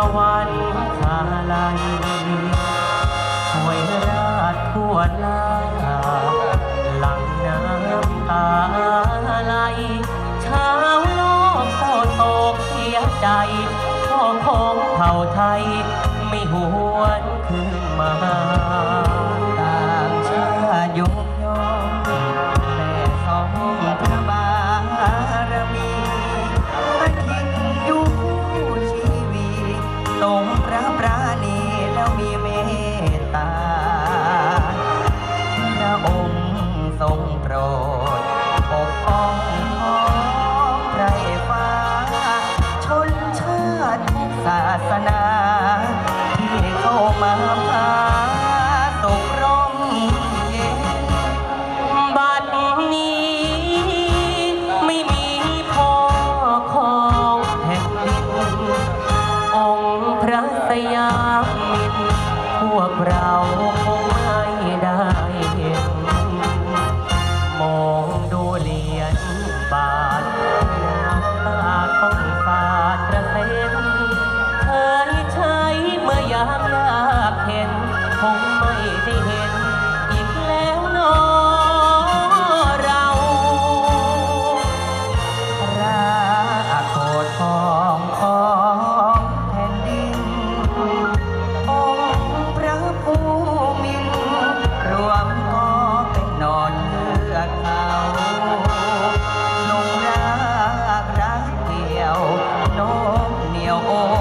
สวรรค์มาลัยห่วยราดทวดลาหลังน้ำตาไหลชาวโลกเศร้โศกเสียใจพ่อของเผ่าไทย ไม่หวนขึ้นมา ต่างชาติยก งพระปราณีแล้วมีเมตตา พระองค์ทรงโปรดปกป้องของไรฟ้า ชนชาติทุศาสนา ที่เข้ามา รักสยามมินพวกเรา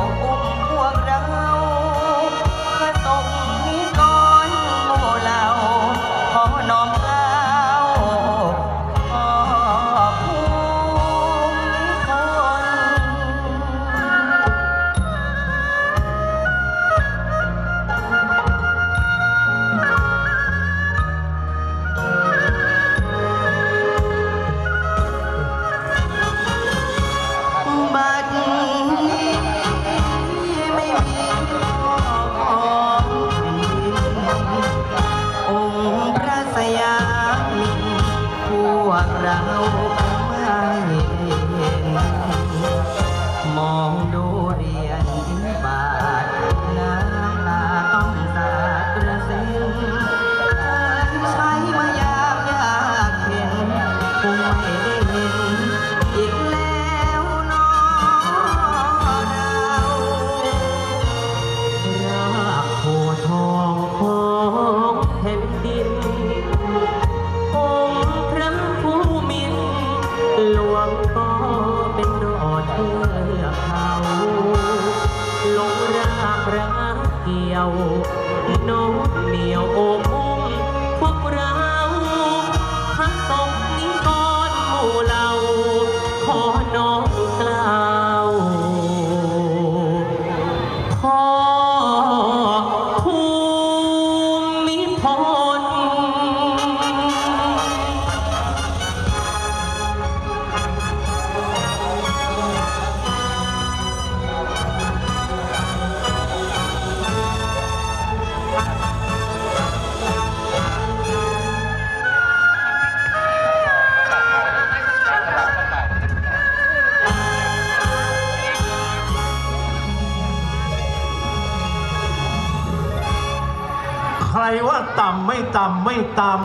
Oh, coral. ยวน้องเหนียวอก ใครว่าต่ำไม่ต่ำไม่ต่ำ